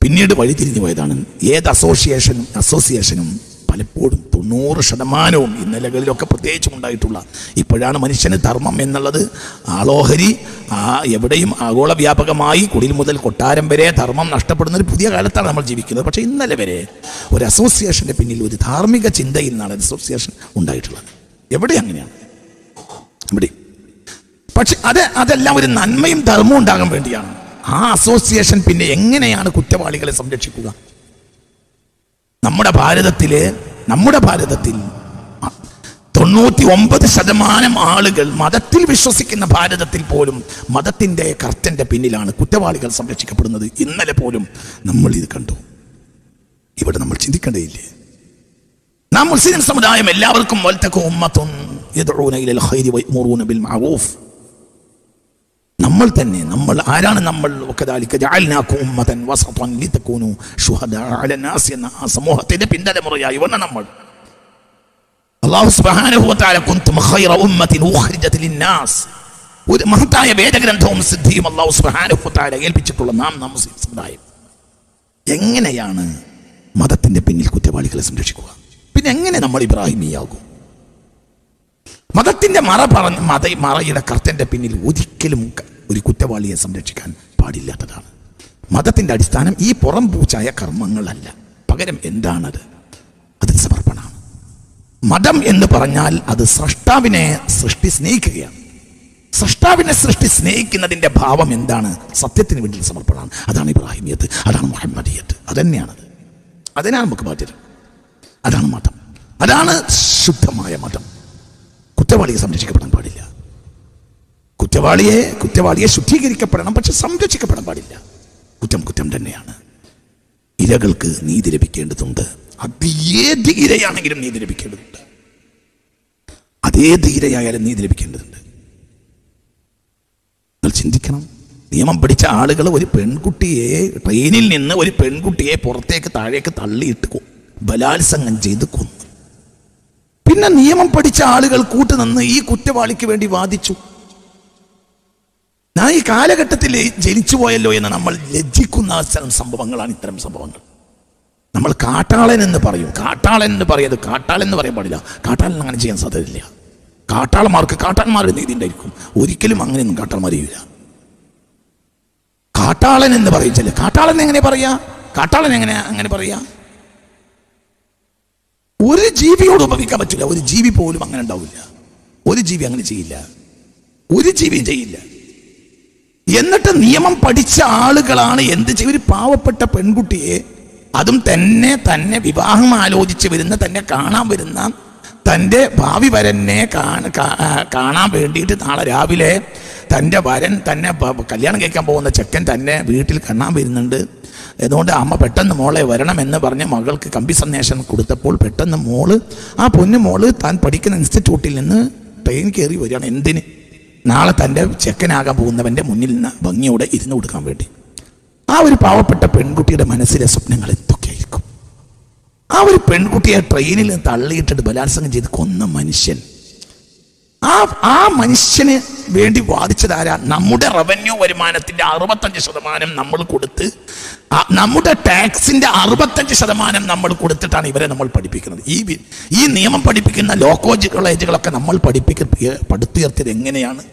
S1: പിന്നീട് വഴിതിരിഞ്ഞു പോയതാണ്. ഏത് അസോസിയേഷനും അസോസിയേഷനും പലപ്പോഴും തൊണ്ണൂറ് ശതമാനവും ഇന്നലകളിലൊക്കെ നിലകളിലൊക്കെ പ്രത്യേകിച്ചും ഉണ്ടായിട്ടുള്ള ഇപ്പോഴാണ് മനുഷ്യന് ധർമ്മം എന്നുള്ളത്. ആളോഹരി ആ എവിടെയും ആഗോള വ്യാപകമായി കുടിൽ മുതൽ കൊട്ടാരം വരെ ധർമ്മം നഷ്ടപ്പെടുന്ന ഒരു പുതിയ കാലത്താണ് നമ്മൾ ജീവിക്കുന്നത്. പക്ഷേ ഇന്നലെ വരെ ഒരു അസോസിയേഷന്റെ പിന്നിൽ ഒരു ധാർമ്മിക ചിന്തയിൽ നിന്നാണ് അസോസിയേഷൻ ഉണ്ടായിട്ടുള്ളത്. എവിടെ അങ്ങനെയാണ്. എവിടെ പക്ഷെ അത് അതെല്ലാം ഒരു നന്മയും ധർമ്മവും ഉണ്ടാകാൻ വേണ്ടിയാണ്. ആ അസോസിയേഷൻ പിന്നെ എങ്ങനെയാണ് കുറ്റവാളികളെ സംരക്ഷിക്കുക? നമ്മുടെ ഭാരതത്തിൽ നമ്മുടെ ഭാരതത്തിൽ തൊണ്ണൂറ്റി ഒമ്പത് ശതമാനം ആളുകൾ മതത്തിൽ വിശ്വസിക്കുന്ന ഭാരതത്തിൽ പോലും മതത്തിന്റെ കർത്തന്റെ പിന്നിലാണ് കുറ്റവാളികൾ സംരക്ഷിക്കപ്പെടുന്നത്. ഇന്നലെ പോലും നമ്മൾ ഇത് കണ്ടു. ഇവിടെ നമ്മൾ ചിന്തിക്കേണ്ടതില്ലേ? നാം മുസ്ലിം സമുദായം എല്ലാവർക്കും വൽത്തക്കും ഉമ്മത്തും നമ്മൾ തന്നെ നമ്മൾ ആരാണ് നമ്മൾ? എന്ന ആ സമൂഹത്തിന്റെ പിന്തലമുറയായി വന്ന നമ്മൾ. ലിന്നാസ്. ഒരു മഹത്തായ വേദഗ്രന്ഥവും സിദ്ധിയും അല്ലാഹു സുബ്ഹാനഹു വതആല ഏൽപ്പിച്ചിട്ടുള്ള നാം നാം സമുദായം. എങ്ങനെയാണ് മതത്തിന്റെ പിന്നിൽ കുറ്റവാളികളെ സംരക്ഷിക്കുക? പിന്നെ എങ്ങനെ നമ്മൾ ഇബ്രാഹിമിയാകും? മതത്തിന്റെ മറ പറഞ്ഞ് മത മറയുടെ കർത്തന്റെ പിന്നിൽ ഒരിക്കലും ഒരു കുറ്റവാളിയെ സംരക്ഷിക്കാൻ പാടില്ലാത്തതാണ്. മതത്തിന്റെ അടിസ്ഥാനം ഈ പുറം പൂച്ചായ കർമ്മങ്ങളല്ല. പകരം എന്താണത്? അത് സമർപ്പണമാണ് മതം എന്ന് പറഞ്ഞാൽ അത് സൃഷ്ടാവിനെ സൃഷ്ടി സ്നേഹിക്കുകയാണ്. സൃഷ്ടാവിനെ സൃഷ്ടി സ്നേഹിക്കുന്നതിന്റെ ഭാവം എന്താണ്? സത്യത്തിന് വേണ്ടി സമർപ്പണമാണ്. അതാണ് ഇബ്രാഹിമിയത്ത്. അതാണ് മുഹമ്മദിയത്ത്. അതന്നെയാണത്. അതിനാണ് നമുക്ക് ബാധ്യത അതാണ് മതം. അതാണ് ശുദ്ധമായ മതം. കുറ്റവാളിയെ സംരക്ഷിക്കപ്പെടാൻ പാടില്ല. കുറ്റവാളിയെ കുറ്റവാളിയെ ശുദ്ധീകരിക്കപ്പെടണം പക്ഷെ സംരക്ഷിക്കപ്പെടാൻ പാടില്ല. കുറ്റം കുറ്റം തന്നെയാണ്. ഇരകൾക്ക് നീതി ലഭിക്കേണ്ടതുണ്ട്. അത് ഏത് ഇരയാണെങ്കിലും നീതി ലഭിക്കേണ്ടതുണ്ട്. അതേത് ഇരയായാലും നീതി ലഭിക്കേണ്ടതുണ്ട്. നിങ്ങൾ ചിന്തിക്കണം. നിയമം പഠിച്ച ആളുകൾ ഒരു പെൺകുട്ടിയെ ട്രെയിനിൽ നിന്ന് ഒരു പെൺകുട്ടിയെ പുറത്തേക്ക് താഴേക്ക് തള്ളിയിട്ട് ബലാത്സംഗം ചെയ്ത് കൊന്നു. പിന്നെ നിയമം പഠിച്ച ആളുകൾ കൂട്ടുനിന്ന് ഈ കുറ്റവാളിക്ക് വേണ്ടി വാദിച്ചു. ഞാൻ ഈ കാലഘട്ടത്തിൽ ജനിച്ചു പോയല്ലോ എന്ന് നമ്മൾ ലജ്ജിക്കുന്ന സ്ഥലം സംഭവങ്ങളാണ് ഇത്തരം സംഭവങ്ങൾ. നമ്മൾ കാട്ടാളൻ എന്ന് പറയും. കാട്ടാളൻ എന്ന് പറയത് കാട്ടാളൻ എന്ന് പറയാൻ പാടില്ല. കാട്ടാളൻ അങ്ങനെ ചെയ്യാൻ സാധ്യതയില്ല. കാട്ടാളന്മാർക്ക് കാട്ടാന്മാരുടെ നീതി ഉണ്ടായിരിക്കും. ഒരിക്കലും അങ്ങനെയൊന്നും കാട്ടാളന്മാർ ചെയ്യില്ല കാട്ടാളൻ എന്ന് പറയിച്ചല്ലേ കാട്ടാളൻ എങ്ങനെ പറയാ? കാട്ടാളൻ എങ്ങനെ അങ്ങനെ പറയാ? ഒരു ജീവിയോട് ഉപമിക്കാൻ പറ്റില്ല. ഒരു ജീവി പോലും അങ്ങനെ ഉണ്ടാവില്ല. ഒരു ജീവി അങ്ങനെ ചെയ്യില്ല. ഒരു ജീവിയും ചെയ്യില്ല. എന്നിട്ട് നിയമം പഠിച്ച ആളുകളാണ് എന്ത് ചെയ്യും? ഒരു പാവപ്പെട്ട പെൺകുട്ടിയെ അതും തന്നെ തന്നെ വിവാഹം ആലോചിച്ച് വരുന്ന തന്നെ കാണാൻ വരുന്ന തന്റെ ഭാവി വരനെ കാണ- കാണാൻ വേണ്ടിയിട്ട് നാളെ രാവിലെ തന്റെ വരൻ തന്നെ കല്യാണം കഴിക്കാൻ പോകുന്ന ചെക്കൻ തന്നെ വീട്ടിൽ കാണാൻ വരുന്നുണ്ട്. അതുകൊണ്ട് അമ്മ പെട്ടെന്ന് മോളെ വരണം എന്ന് പറഞ്ഞ് മകൾക്ക് കമ്പി സന്ദേശം കൊടുത്തപ്പോൾ പെട്ടെന്ന് മോൾ ആ പൊന്നു മോൾ താൻ പഠിക്കുന്ന ഇൻസ്റ്റിറ്റ്യൂട്ടിൽ നിന്ന് ട്രെയിൻ കയറി വരികയാണ്. എന്തിന്? നാളെ തന്റെ ചെക്കനാകാൻ പോകുന്നവന്റെ മുന്നിൽ നിന്ന് ഭംഗിയോടെ ഇരുന്ന് കൊടുക്കാൻ വേണ്ടി. ആ ഒരു പാവപ്പെട്ട പെൺകുട്ടിയുടെ മനസ്സിലെ സ്വപ്നങ്ങൾ എന്തൊക്കെയായിരിക്കും? ആ ഒരു പെൺകുട്ടിയെ ട്രെയിനിൽ തള്ളിയിട്ടിട്ട് ബലാത്സംഗം ചെയ്ത് കൊന്ന മനുഷ്യൻ ആ ആ മനുഷ്യന് വേണ്ടി വാദിച്ചതാരാ? നമ്മുടെ റവന്യൂ വരുമാനത്തിന്റെ അറുപത്തഞ്ച് ശതമാനം നമ്മൾ കൊടുത്ത് നമ്മുടെ ടാക്സിന്റെ അറുപത്തഞ്ച് ശതമാനം നമ്മൾ കൊടുത്തിട്ടാണ് ഇവരെ നമ്മൾ പഠിപ്പിക്കുന്നത്. ഈ ഈ നിയമം പഠിപ്പിക്കുന്ന ലോ കോളേജുകളൊക്കെ നമ്മൾ പഠിപ്പിക്ക പടുത്തുയർത്തിയത് എങ്ങനെയാണ്?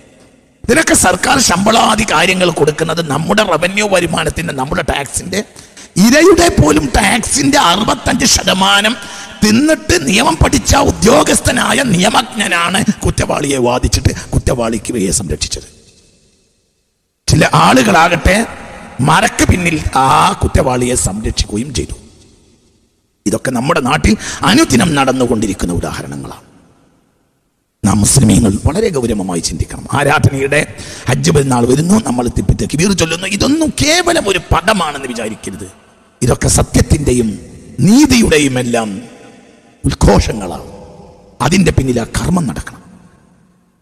S1: ഇതിനൊക്കെ സർക്കാർ ശമ്പളാദി കാര്യങ്ങൾ കൊടുക്കുന്നത് നമ്മുടെ റവന്യൂ വരുമാനത്തിന്റെ നമ്മുടെ ടാക്സിന്റെ ഇരയുടെ പോലും ടാക്സിന്റെ അറുപത്തഞ്ച് ശതമാനം തിന്നിട്ട് നിയമം പഠിച്ച ഉദ്യോഗസ്ഥനായ നിയമജ്ഞനാണ് കുറ്റവാളിയെ വാദിച്ചിട്ട് കുറ്റവാളിക്ക് ഇവയെ സംരക്ഷിച്ചത്. ചില ആളുകളാകട്ടെ മരക്ക് പിന്നിൽ ആ കുറ്റവാളിയെ സംരക്ഷിക്കുകയും ചെയ്തു. ഇതൊക്കെ നമ്മുടെ നാട്ടിൽ അനുദിനം നടന്നുകൊണ്ടിരിക്കുന്ന ഉദാഹരണങ്ങളാണ്. നാം മുസ്ലിമീങ്ങൾ വളരെ ഗൗരവമായി ചിന്തിക്കണം. ആരാധനയുടെ ഹജ്ജ് പെരുന്നാൾ വരുന്നു നമ്മൾ തിപ്പിത്തേക്ക് കിബീർ ചൊല്ലുന്നു. ഇതൊന്നും കേവലം ഒരു പദമാണെന്ന് വിചാരിക്കരുത്. ഇതൊക്കെ സത്യത്തിന്റെയും നീതിയുടെയും എല്ലാം ഉദ്ഘോഷങ്ങളാണ് അതിന്റെ പിന്നിൽ ആ കർമ്മം നടക്കണം.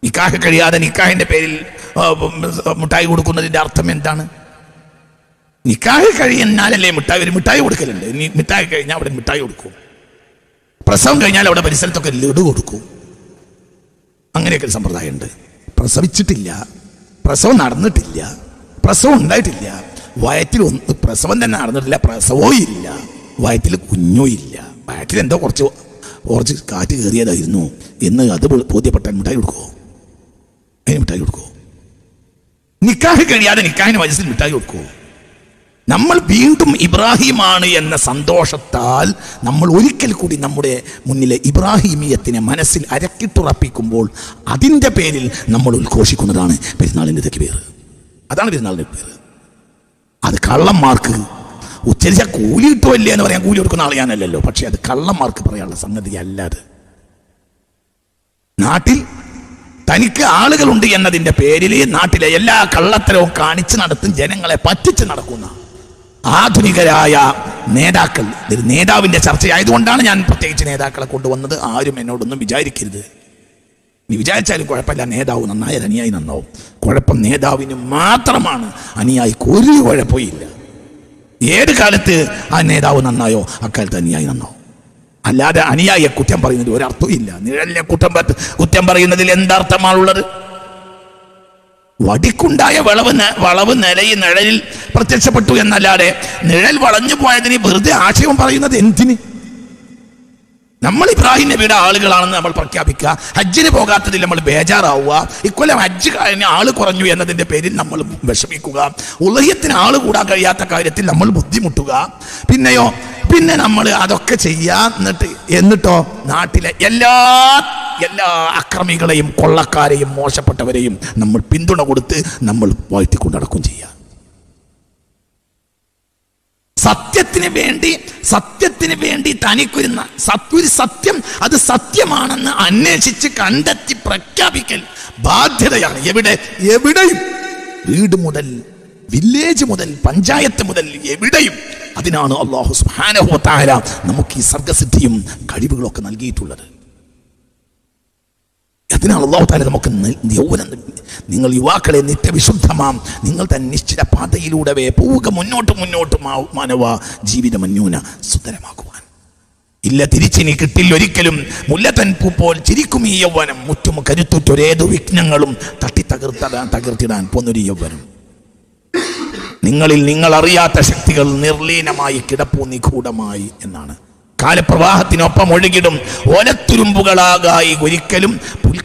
S1: നിക്കാഹ് കഴിയാതെ നിക്കാഹിന്റെ പേരിൽ മിഠായി കൊടുക്കുന്നതിന്റെ അർത്ഥം എന്താണ്? നിക്കാഹ് കഴിയുന്നാലല്ലേ മിഠായി ഒരു മിഠായി കൊടുക്കലുണ്ട്. ഇനി മിഠായി കഴിഞ്ഞാൽ അവിടെ മിഠായി കൊടുക്കും. പ്രസവം കഴിഞ്ഞാൽ അവിടെ പരിസരത്തൊക്കെ ലഡു കൊടുക്കും. അങ്ങനെയൊക്കെ ഒരു സമ്പ്രദായമുണ്ട്. പ്രസവിച്ചിട്ടില്ല പ്രസവം നടന്നിട്ടില്ല പ്രസവം ഉണ്ടായിട്ടില്ല വയറ്റിൽ ഒന്ന് പ്രസവം തന്നെ നടന്നിട്ടില്ല പ്രസവവും ഇല്ല വയറ്റിൽ കുഞ്ഞും ഇല്ല വയറ്റിൽ എന്തോ കുറച്ച് കുറച്ച് കാറ്റ് കയറിയതായിരുന്നു എന്ന് അത് ബോധ്യപ്പെട്ടാൽ മിഠായി കൊടുക്കുമോ അതിന് മിഠായി കൊടുക്കുമോ നിക്കാഹ് കഴിയാതെ നിക്കാഹിന് വയസ്സിൽ മിഠായി കൊടുക്കുമോ നമ്മൾ വീണ്ടും ഇബ്രാഹിമാണ് എന്ന സന്തോഷത്താൽ നമ്മൾ ഒരിക്കൽ കൂടി നമ്മുടെ മുന്നിലെ ഇബ്രാഹിമീയത്തിനെ മനസ്സിൽ അരക്കിട്ടുറപ്പിക്കുമ്പോൾ അതിന്റെ പേരിൽ നമ്മൾ ഉദ്ഘോഷിക്കുന്നതാണ് പെരുന്നാളിന്റെ തെക്ക് പേര് അതാണ് പെരുന്നാളിന്റെ പേര് അത് കള്ളന്മാർക്ക് ഉച്ചരിച്ച കൂലി കിട്ടുമല്ലേ എന്ന് പറയാൻ കൂലി കൊടുക്കുന്ന ആൾ ഞാനല്ലല്ലോ. പക്ഷെ അത് കള്ളന്മാർക്ക് പറയാനുള്ള സംഗതി അത്. നാട്ടിൽ തനിക്ക് ആളുകളുണ്ട് എന്നതിന്റെ പേരിൽ നാട്ടിലെ എല്ലാ കള്ളത്തരവും കാണിച്ച് നടത്തും ജനങ്ങളെ പറ്റിച്ച് നടക്കുന്ന ആധുനികരായ നേതാക്കൾ. ഇതൊരു നേതാവിന്റെ ചർച്ചയായതുകൊണ്ടാണ് ഞാൻ പ്രത്യേകിച്ച് നേതാക്കളെ കൊണ്ടുവന്നത്. ആരും എന്നോടൊന്നും വിചാരിക്കരുത്. നീ വിചാരിച്ചാലും കുഴപ്പമില്ല. നേതാവ് നന്നായാൽ അനുയായി നന്നാവും. കുഴപ്പം നേതാവിന് മാത്രമാണ്. അനുയായിക്ക് ഒരു കുഴപ്പമില്ല ഏത് കാലത്ത് ആ നേതാവ് നന്നായോ? അക്കാലത്ത് അനുയായി നന്നാവും. അല്ലാതെ അനുയായിയെ കുറ്റം പറയുന്നത് ഒരർത്ഥവും ഇല്ല. നിഴലിനെ കുറ്റം കുറ്റം പറയുന്നതിൽ എന്തർത്ഥമാണുള്ളത്? വടിക്കുണ്ടായ വളവ് വളവ് നിലയിൽ നിഴലിൽ പ്രത്യക്ഷപ്പെട്ടു എന്നല്ലാതെ നിഴൽ വളഞ്ഞു പോയതിന് വെറുതെ ആശയം പറയുന്നത് എന്തിന്? നമ്മൾ ഇബ്രാഹിം നബിയുടെ ആളുകളാണെന്ന് നമ്മൾ പ്രഖ്യാപിക്കുക. ഹജ്ജിന് പോകാത്തതിൽ നമ്മൾ ബേജാറാവുക. ഇക്കൊല്ലം ഹജ്ജ് കഴിഞ്ഞ ആൾ കുറഞ്ഞു എന്നതിന്റെ പേരിൽ നമ്മൾ വിഷമിക്കുക. ഉലഹ്യത്തിന് ആൾ കൂടാൻ കഴിയാത്ത കാര്യത്തിൽ നമ്മൾ ബുദ്ധിമുട്ടുക. പിന്നെയോ പിന്നെ നമ്മൾ അതൊക്കെ ചെയ്യാ എന്നിട്ട് എന്നിട്ടോ നാട്ടിലെ എല്ലാ എല്ലാ അക്രമികളെയും കൊള്ളക്കാരെയും മോശപ്പെട്ടവരെയും നമ്മൾ പിന്തുണ കൊടുത്ത് നമ്മൾ വാഴ്ത്തിക്കൊണ്ട് നടക്കും ചെയ്യാം. സത്യത്തിന് വേണ്ടി സത്യത്തിന് വേണ്ടി തനിക്കൊരു ന- ഒരു സത്യം അത് സത്യമാണെന്ന് അന്വേഷിച്ച് കണ്ടെത്തി പ്രഖ്യാപിക്കൽ ബാധ്യതയാണ്. എവിടെ? എവിടെയും. വീട് മുതൽ വില്ലേജ് മുതൽ പഞ്ചായത്ത് മുതൽ എവിടെയും. അതിനാണ് അള്ളാഹു സുഹാനഹോ താര നമുക്ക് ഈ സർഗസിദ്ധിയും കഴിവുകളൊക്കെ നൽകിയിട്ടുള്ളത്. അതിനാണ് അള്ളാഹു താല നമുക്ക് യൗവനം നിങ്ങൾ യുവാക്കളെ നിത്യവിശുദ്ധമാം. നിങ്ങൾ തന്നെ നിശ്ചിത പാതയിലൂടെ പോവുക. മുന്നോട്ട് മുന്നോട്ട് മാനവ ജീവിതം അന്യൂന സുന്ദരമാക്കുവാൻ. ഇല്ല തിരിച്ചിനി കിട്ടില്ല ഒരിക്കലും. മുല്ലത്തൻ പൂ പോൽ ചിരിക്കും ഈ യൗവനം. മുറ്റും കരുത്തുറ്റൊരേതു വിഘ്നങ്ങളും തട്ടി തകർത്തിടാൻ തകർത്തിടാൻ പോന്നൊരു യൗവനം. നിങ്ങളിൽ നിങ്ങൾ അറിയാത്ത ശക്തികൾ നിർലീനമായി കിടപ്പൂ നിഗൂഢമായി എന്നാണ്. കാലപ്രവാഹത്തിനൊപ്പം ഒഴുകിടും. ഓലത്തുരുമ്പുകളാകായി ഒരിക്കലും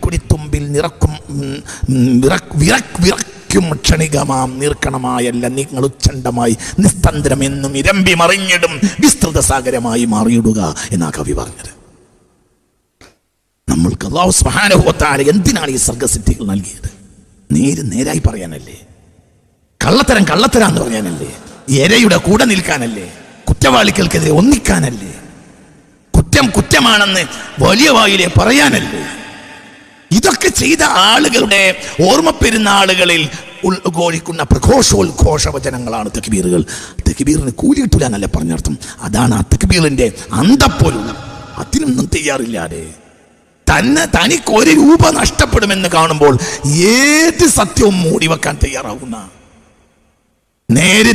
S1: പുൽക്കുടിത്തുമ്പിൽ നിറക്കും ഉം, ഉം, വിറക്- വിറക്- വിറയ്ക്കും ക്ഷണികമാം നീർക്കണമായല്ല നിങ്ങൾ ഉച്ചണ്ടമായി നിസ്തന്ത്രം എന്നും ഇരമ്പി മറിഞ്ഞിടും വിസ്തൃത സാഗരമായി മാറിയിടുക എന്നാ കവി പറഞ്ഞത്. നമ്മൾക്ക് അള്ളാഹു സ്മഹാനുഭവത്താൽ എന്തിനാണ് ഈ സർഗസിദ്ധികൾ നൽകിയത്? നേര് നേരായി പറയാനല്ലേ? കള്ളത്തരം കള്ളത്തരാന്ന് പറയാനല്ലേ? എരയുടെ കൂടെ നിൽക്കാനല്ലേ? കുറ്റവാളികൾക്കെതിരെ ഒന്നിക്കാനല്ലേ? കുറ്റം കുറ്റമാണെന്ന് വലിയ വായിലെ പറയാനല്ലേ? ഇതൊക്കെ ചെയ്ത ആളുകളുടെ ഓർമ്മ പെരുന്നാളുകളിൽ ഉൾഘോഷിക്കുന്ന പ്രഘോഷോത്ഘോഷ വചനങ്ങളാണ് തെക്കുബീറുകൾ തെക്കുബീറിന് കിട്ടൂല എന്നല്ല പറഞ്ഞർത്ഥം. അതാണ് ആ തെക്കുബീറിന്റെ അന്തപ്പൊരുൾ അതിനൊന്നും തയ്യാറില്ലാതെ. തന്നെ തനിക്ക് ഒരു രൂപ നഷ്ടപ്പെടുമെന്ന് കാണുമ്പോൾ ഏത് സത്യവും മൂടി വെക്കാൻ തയ്യാറാവുന്ന. നേര്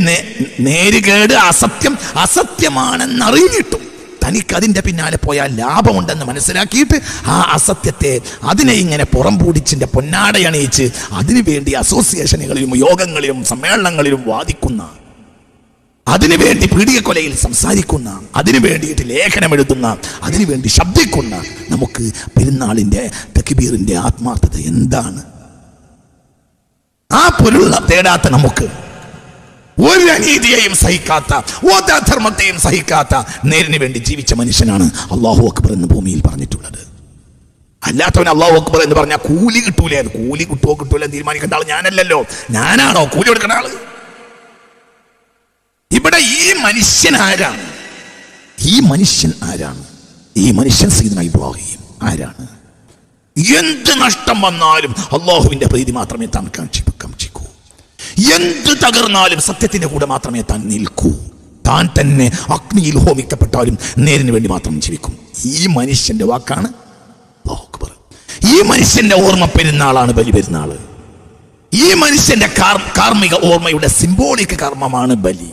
S1: നേരുകേട് അസത്യം അസത്യമാണെന്നറിഞ്ഞിട്ടും തനിക്ക് അതിന്റെ പിന്നാലെ പോയാൽ ലാഭമുണ്ടെന്ന് മനസ്സിലാക്കിയിട്ട് ആ അസത്യത്തെ അതിനെ ഇങ്ങനെ പുറം പൂടിച്ചിന്റെ പൊന്നാടയണിയിച്ച് അതിനു വേണ്ടി അസോസിയേഷനുകളിലും യോഗങ്ങളിലും സമ്മേളനങ്ങളിലും വാദിക്കുന്ന അതിനുവേണ്ടി പീഡികക്കൊലയിൽ സംസാരിക്കുന്ന അതിനു വേണ്ടിയിട്ട് ലേഖനം അതിനു വേണ്ടി ശബ്ദിക്കുന്ന നമുക്ക് പെരുന്നാളിന്റെ തക്കിബീറിന്റെ ആത്മാർത്ഥത എന്താണ്? ആ പൊരുള്ള തേടാത്ത നമുക്ക് ഒരു അനീതിയെയും സഹിക്കാത്ത ഒരു സഹിക്കാത്ത നേരിന് വേണ്ടി ജീവിച്ച മനുഷ്യനാണ് അള്ളാഹു അക്ബർ എന്ന് ഭൂമിയിൽ പറഞ്ഞിട്ടുള്ളത്. അല്ലാത്തവൻ അള്ളാഹു അക്ബർ എന്ന് പറഞ്ഞാൽ കൂലി കിട്ടൂലേ? കൂലി കിട്ടുമോ കിട്ടൂല തീരുമാനിക്കേണ്ട ആൾ ഞാനല്ലല്ലോ. ഞാനാണോ കൂലി കൊടുക്കേണ്ട ആൾ? ഇവിടെ ഈ മനുഷ്യൻ ആരാണ്? ഈ മനുഷ്യൻ ആരാണ്? ഈ മനുഷ്യൻ സീദന ഇബ്രാഹിം ആരാണ്? എന്ത് നഷ്ടം വന്നാലും അള്ളാഹുവിന്റെ പ്രീതി മാത്രമേ താൻ കാക്ഷി കാക്ഷിക്കൂ എന്ത് തകർന്നാലും സത്യത്തിന്റെ കൂടെ മാത്രമേ താൻ നിൽക്കൂ. താൻ തന്നെ അഗ്നിയിൽ ഹോമിക്കപ്പെട്ടാലും നേരിന് വേണ്ടി മാത്രം ജീവിക്കും. ഈ മനുഷ്യന്റെ വാക്കാണ്. ഈ മനുഷ്യന്റെ ഓർമ്മ പെരുന്നാളാണ് ബലി പെരുന്നാൾ ഈ മനുഷ്യന്റെ കാർമിക ഓർമ്മയുടെ സിംബോളിക് കർമ്മമാണ് ബലി.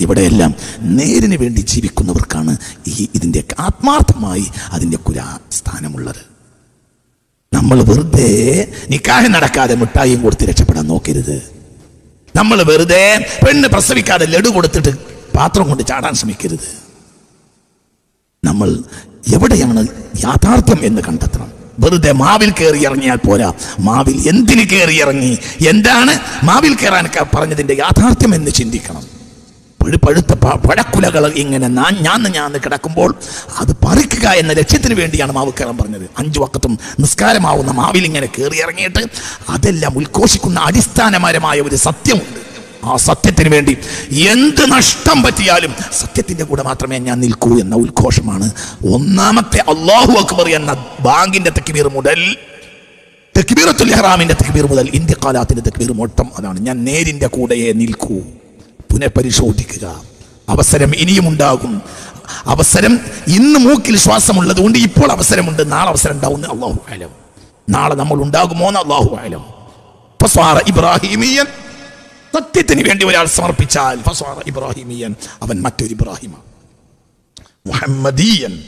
S1: ഇവിടെയെല്ലാം നേരിന് വേണ്ടി ജീവിക്കുന്നവർക്കാണ് ഈ ഇതിന്റെ ആത്മാർത്ഥമായി അതിന്റെ കുരാ സ്ഥാനമുള്ളത്. നമ്മൾ വെറുതെ നിക്കാഹ് നടക്കാതെ മിഠായിയും കൊടുത്ത് രക്ഷപ്പെടാൻ നോക്കരുത്. നമ്മൾ വെറുതെ പെണ്ണ് പ്രസവിക്കാതെ ലഡു കൊടുത്തിട്ട് പാത്രം കൊണ്ട് ചാടാൻ ശ്രമിക്കരുത്. നമ്മൾ എവിടെയാണ് യാഥാർത്ഥ്യം എന്ന് കണ്ടെത്തണം. വെറുതെ മാവിൽ കയറി ഇറങ്ങിയാൽ പോരാ. മാവിൽ എന്തിന് കയറി ഇറങ്ങി? എന്താണ് മാവിൽ കയറാൻ പറഞ്ഞതിന്റെ യാഥാർത്ഥ്യം എന്ന് ചിന്തിക്കണം. പഴു പഴുത്ത പഴക്കുലകൾ ഇങ്ങനെ ഞാൻ ഞാന്ന് ഞാന്ന് കിടക്കുമ്പോൾ അത് പറിക്കുക എന്ന ലക്ഷ്യത്തിന് വേണ്ടിയാണ് മാവ് കയറാൻ പറഞ്ഞത്. അഞ്ചു വക്കത്തും നിസ്കാരമാവുന്ന മാവിൽ ഇങ്ങനെ കയറി ഇറങ്ങിയിട്ട് അതെല്ലാം ഉദ്ഘോഷിക്കുന്ന അടിസ്ഥാനപരമായ ഒരു സത്യമുണ്ട്. ആ സത്യത്തിന് വേണ്ടി എന്ത് നഷ്ടം പറ്റിയാലും സത്യത്തിന്റെ കൂടെ മാത്രമേ ഞാൻ നിൽക്കൂ എന്ന ഉദ്ഘോഷമാണ്. ഒന്നാമത്തെ അള്ളാഹു അക്ബർ എന്ന ബാങ്കിന്റെ തെക്കിബീർ മുതൽ തെക്ബീറത്തുൽ ഹറാമിന്റെ തെക്കിബീർ മുതൽ ഇന്ത്യക്കാലാത്തിന്റെ തെക്കിബീർ മൊത്തം അതാണ്. ഞാൻ നേരിന്റെ കൂടെയേ നിൽക്കൂ. പുനഃപരിശോധിക്കുക. അവസരം ഇനിയും ഉണ്ടാകും. അവസരം ഇന്ന് മൂക്കിൽ ശ്വാസമുള്ളത് കൊണ്ട് ഇപ്പോൾ അവസരമുണ്ട്. നാളെ അവസരം ഉണ്ടാവും അള്ളാഹു ആലം നാളെ നമ്മൾ ഉണ്ടാകുമോ എന്ന് അള്ളാഹു ആലം ഫസ്വാറ ഇബ്രാഹിമിയൻ. സത്യത്തിന് വേണ്ടി ഒരാൾ സമർപ്പിച്ചാൽ ഫസ്വാറ ഇബ്രാഹിമിയൻ. അവൻ മറ്റൊരു ഇബ്രാഹിമാണ് മുഹമ്മദീയൻ.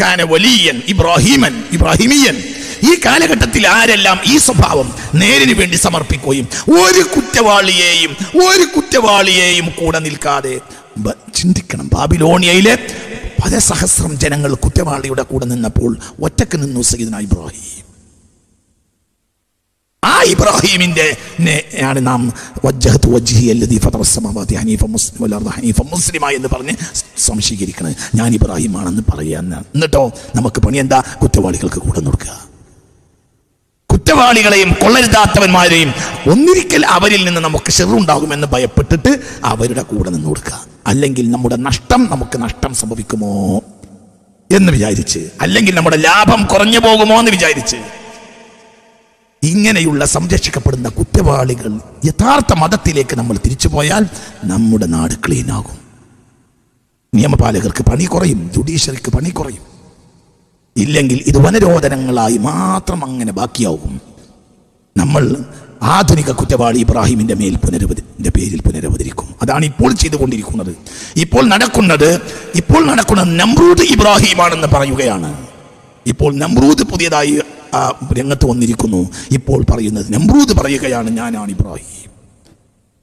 S1: കാന വലിയൻ. ഇബ്രാഹിമൻ. ഇബ്രാഹിമിയൻ. ഈ കാലഘട്ടത്തിൽ ആരെല്ലാം ഈ സ്വഭാവം നേരിന് വേണ്ടി സമർപ്പിക്കുകയും ഒരു കുറ്റവാളിയെയും ഒരു കുറ്റവാളിയെയും കൂടെ നിൽക്കാതെ ചിന്തിക്കണം. ബാബിലോണിയയിലെ പല സഹസ്രം ജനങ്ങൾ കുറ്റവാളിയുടെ കൂടെ നിന്നപ്പോൾ ഒറ്റയ്ക്ക് നിന്നു സഹിതന ഇബ്രാഹിം. ആ ഇബ്രാഹിമിന്റെ ആണ് നാം മുസ്ലിമ എന്ന് പറഞ്ഞ് സംശീകരിക്കണത് ഞാൻ ഇബ്രാഹിം ആണെന്ന് പറയുക എന്നിട്ടോ നമുക്ക് പണി എന്താ കുറ്റവാളികൾക്ക് കൂടെ കൊടുക്കുക കുറ്റവാളികളെയും കൊള്ളരുതാത്തവന്മാരെയും ഒന്നിരിക്കൽ അവരിൽ നിന്ന് നമുക്ക് ചെറുണ്ടാകുമെന്ന് ഭയപ്പെട്ടിട്ട് അവരുടെ കൂടെ നിന്ന് കൊടുക്കുക. അല്ലെങ്കിൽ നമ്മുടെ നഷ്ടം നമുക്ക് നഷ്ടം സംഭവിക്കുമോ എന്ന് വിചാരിച്ച് അല്ലെങ്കിൽ നമ്മുടെ ലാഭം കുറഞ്ഞു പോകുമോ എന്ന് വിചാരിച്ച്. ഇങ്ങനെയുള്ള സംരക്ഷിക്കപ്പെടുന്ന കുറ്റവാളികൾ യഥാർത്ഥ മതത്തിലേക്ക് നമ്മൾ തിരിച്ചു പോയാൽ നമ്മുടെ നാട് ക്ലീൻ ആകും. നിയമപാലകർക്ക് പണി കുറയും ജുഡീഷ്യറിക്ക് പണി കുറയും. ഇല്ലെങ്കിൽ ഇത് വനരോധനങ്ങളായി മാത്രം അങ്ങനെ ബാക്കിയാവും. നമ്മൾ ആധുനിക കുറ്റവാളി ഇബ്രാഹിമിന്റെ മേൽ പുനരവധിന്റെ പേരിൽ പുനരവതരിക്കും. അതാണ് ഇപ്പോൾ ചെയ്തുകൊണ്ടിരിക്കുന്നത്. ഇപ്പോൾ നടക്കുന്നത് ഇപ്പോൾ നടക്കുന്നത് നമ്രൂദ് ഇബ്രാഹിമാണെന്ന് പറയുകയാണ്. ഇപ്പോൾ നമ്രൂദ് പുതിയതായി രംഗത്ത് വന്നിരിക്കുന്നു. ഇപ്പോൾ പറയുന്നത് നമ്രൂദ് പറയുകയാണ് ഞാനാണ് ഇബ്രാഹിം.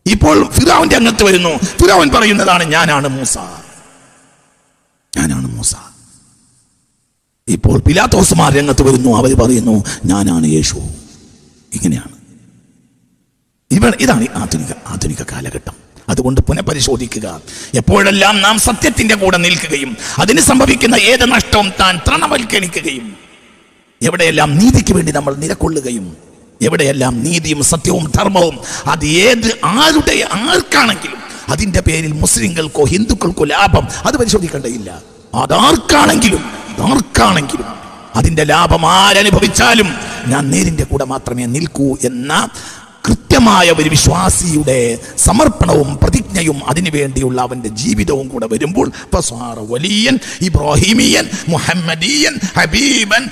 S1: ഇപ്പോൾ ഫിറാവിന്റെ അംഗത്ത് വരുന്നു. ഫിറാവൻ പറയുന്നതാണ് ഞാനാണ് മൂസ ഞാനാണ് മൂസ ഇപ്പോൾ പിലാത്തോസ്മാർ രംഗത്ത് വരുന്നു. അവർ പറയുന്നു ഞാനാണ് യേശു. ഇങ്ങനെയാണ്. ഇവ ഇതാണ് ആധുനിക ആധുനിക കാലഘട്ടം. അതുകൊണ്ട് പുനഃപരിശോധിക്കുക. എപ്പോഴെല്ലാം നാം സത്യത്തിന്റെ കൂടെ നിൽക്കുകയും അതിന് സംഭവിക്കുന്ന ഏത് നഷ്ടവും താൻ തൃണവൽക്കരിക്കുകയും എവിടെയെല്ലാം നീതിക്ക് വേണ്ടി നമ്മൾ നിലകൊള്ളുകയും എവിടെയെല്ലാം നീതിയും സത്യവും ധർമ്മവും അത് ഏത് ആരുടെ ആർക്കാണെങ്കിലും അതിന്റെ പേരിൽ മുസ്ലിങ്ങൾക്കോ ഹിന്ദുക്കൾക്കോ ലാഭം അത് പരിശോധിക്കേണ്ടതില്ല. അതാർക്കാണെങ്കിലും ആർക്കാണെങ്കിലും അതിന്റെ ലാഭം ആരനുഭവിച്ചാലും ഞാൻ നേരിന്റെ കൂടെ മാത്രമേ നിൽക്കൂ എന്ന കൃത്യമായ ഒരു വിശ്വാസിയുടെ സമർപ്പണവും പ്രതിജ്ഞയും അതിനുവേണ്ടിയുള്ള അവന്റെ ജീവിതവും കൂടെ വരുമ്പോൾ വലിയൻ ഇബ്രാഹിമിയൻ മുഹമ്മദിയൻ ഹബീബൻ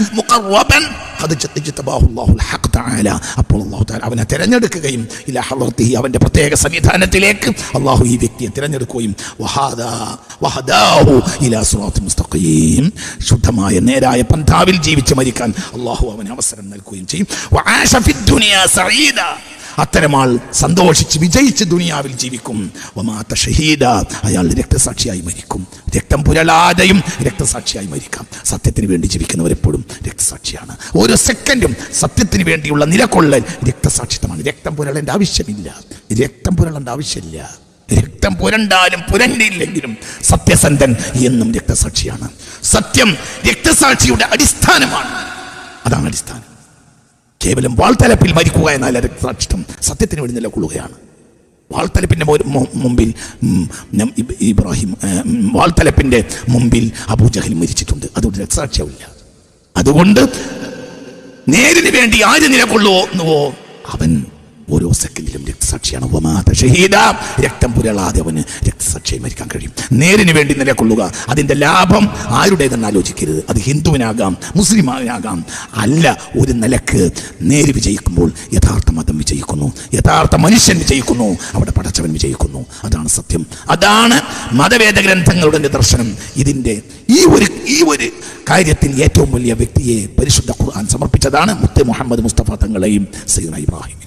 S1: ഇജ്തബാഹുല്ലാഹുൽ അപ്പോൾ തആല അവനെ തിരഞ്ഞെടുക്കുകയും ഇലാ ഹളർത്തിഹി അവന്റെ പ്രത്യേക സംവിധാനത്തിലേക്ക് അള്ളാഹു ഈ വ്യക്തിയെ തിരഞ്ഞെടുക്കുകയും ശുദ്ധമായ നേരായ പന്ഥാവിൽ ജീവിച്ച് മരിക്കാൻ അള്ളാഹു അവന് അവസരം നൽകുകയും ചെയ്യും. വആശ ആൾ സന്തോഷിച്ച് വിജയിച്ച് ദുനിയാവിൽ ജീവിക്കും. വമാത്ത ഷഹീദ അയാൾ രക്തസാക്ഷിയായി മരിക്കും. രക്തം പുരളാതെയും രക്തസാക്ഷിയായി മരിക്കാം. സത്യത്തിന് വേണ്ടി ജീവിക്കുന്നവരെപ്പോഴും രക്തസാക്ഷിയാണ്. ഓരോ സെക്കൻഡും സത്യത്തിന് വേണ്ടിയുള്ള നിലകൊള്ളൽ രക്തസാക്ഷിത്വമാണ്. രക്തം പുരളേണ്ട ആവശ്യമില്ല. രക്തം പുരളേണ്ട ആവശ്യമില്ല. രക്തം പുരണ്ടാലും പുരണ്ടില്ലെങ്കിലും സത്യസന്ധൻ എന്നും രക്തസാക്ഷിയാണ്. സത്യം രക്തസാക്ഷിയുടെ അടിസ്ഥാനമാണ്. അതാണ് അടിസ്ഥാനം. കേവലം വാൾത്തലപ്പിൽ മരിക്കുക എന്നാൽ രക്തസാക്ഷിത്വം സത്യത്തിന് വേണ്ടി നിലകൊള്ളുകയാണ്. മു- മുമ്പിൽ ഇബ്രാഹിം വാൾത്തലപ്പിന്റെ മുമ്പിൽ അബൂജഹൽ മരിച്ചിട്ടുണ്ട്. അതുകൊണ്ട് രക്തസാക്ഷ്യമില്ല അതുകൊണ്ട് നേരിന് വേണ്ടി ആര് നിലകൊള്ളുവോ അവൻ ഓരോ സെക്കൻഡിലും രക്തസാക്ഷിയാണ് രക്തം പുരളാതെ അവന് രക്തസാക്ഷിയെ മരിക്കാൻ കഴിയും. നേരിന് വേണ്ടി നിലകൊള്ളുക അതിന്റെ ലാഭം ആരുടേതെന്ന് ആലോചിക്കരുത്. അത് ഹിന്ദുവിനാകാം മുസ്ലിമാകാം അല്ല ഒരു നിലയ്ക്ക് നേര് വിജയിക്കുമ്പോൾ യഥാർത്ഥ മതം വിജയിക്കുന്നു യഥാർത്ഥ മനുഷ്യൻ വിജയിക്കുന്നു അവിടെ പടച്ചവൻ വിജയിക്കുന്നു. അതാണ് സത്യം. അതാണ് മതവേദ ഗ്രന്ഥങ്ങളുടെ നിദർശനം ഇതിന്റെ ഈ ഒരു ഈ ഒരു കാര്യത്തിൽ ഏറ്റവും വലിയ വ്യക്തിയെ പരിശുദ്ധ ഖുർആൻ സമർപ്പിച്ചതാണ് മുത്ത് മുഹമ്മദ് മുസ്തഫ തങ്ങളെയും സയ്യിദ് ഇബ്രാഹിം.